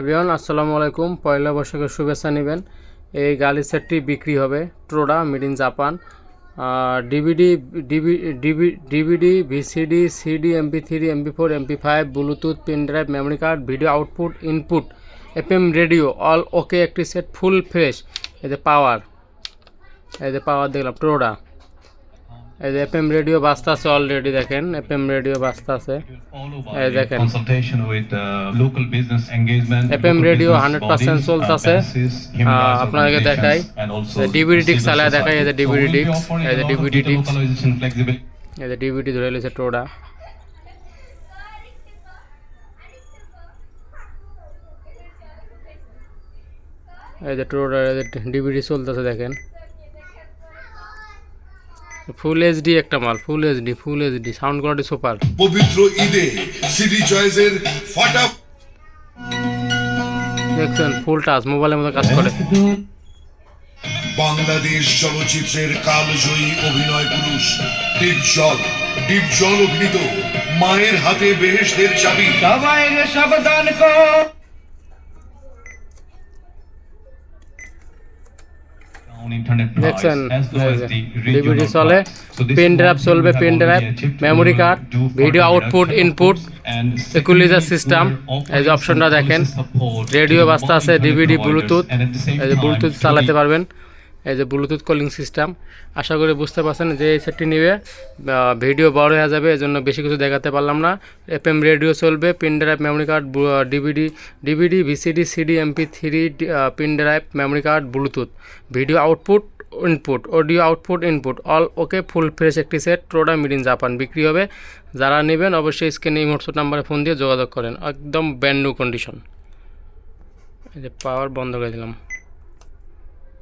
Everyone, আসসালামু আলাইকুম। পয়লা বৈশাখের শুভেচ্ছা নেবেন। এই গালি সেটটি বিক্রি হবে ট্রোডা made in Japan DVD DVD VCD CD MP three MP four MP five bluetooth pen drive memory card video output input FM radio all okay একটি সেট ফুল ফ্রেশ যে পাওয়ার যে পাওয়ার দেখলাম ট্রোডা এই যে এফএম রেডিও বাজতে আছে অলরেডি দেখেন FM radio বাজতে আছে। এই দেখেন। FM radio 100% চলতাছে। আহ, আপনাদেরকে দেখাই। DVD disc চালায় দেখাই, এই যে DVD disc, এই যে DVD disc। এই যে ডিভিডি ধরে লেছে ট্রোডা এই যে ট্রোডা ডিভিডি চলতেছে দেখেন। ফুল এইচডি একটা মাল full HD full HD sound quality super পবিত্র ঈদে সিডি চয়েসের ফাটা দেখছেন ফুল টাচ মোবাইলের মতো কাজ করে। বাংলাদেশ চলচ্চিত্রের কালজয়ী অভিনয় পুরুষ ডিপজল ডিপজল অভিনীত মায়ের হাতে বেহেশতের চাবি। সবাই সাবধান কর। দেখছেন ডিভিডি চলে পেন ড্রাইভ চলবে pen drive memory card video output input equaliser system এই যে অপশনটা দেখেন রেডিও বাস্তা আছে ডিভিডি ব্লুটুথ এই যে ব্লুটুথ চালাতে পারবেন। এই যে ব্লুটুথ কলিং সিস্টেম আশা করি বুঝতে পারছেন যে এই সেটটি নেবে। ভিডিও বড় হয়ে যাবে, এজন্য বেশি কিছু দেখাতে পারলাম না। এফএম রেডিও চলবে pen drive memory card DVD DVD VCD CD MP three pen drive memory card bluetooth video output input audio output input all okay full fresh একটি সেট ট্রোডা মিড ইন জাপান বিক্রি হবে। যারা নেবেন অবশ্যই স্ক্রিনে এই হোয়াটসঅ্যাপ নাম্বারে ফোন দিয়ে যোগাযোগ করেন, একদম ব্যান্ড নিউ কন্ডিশন এই যে পাওয়ার বন্ধ করে দিলাম।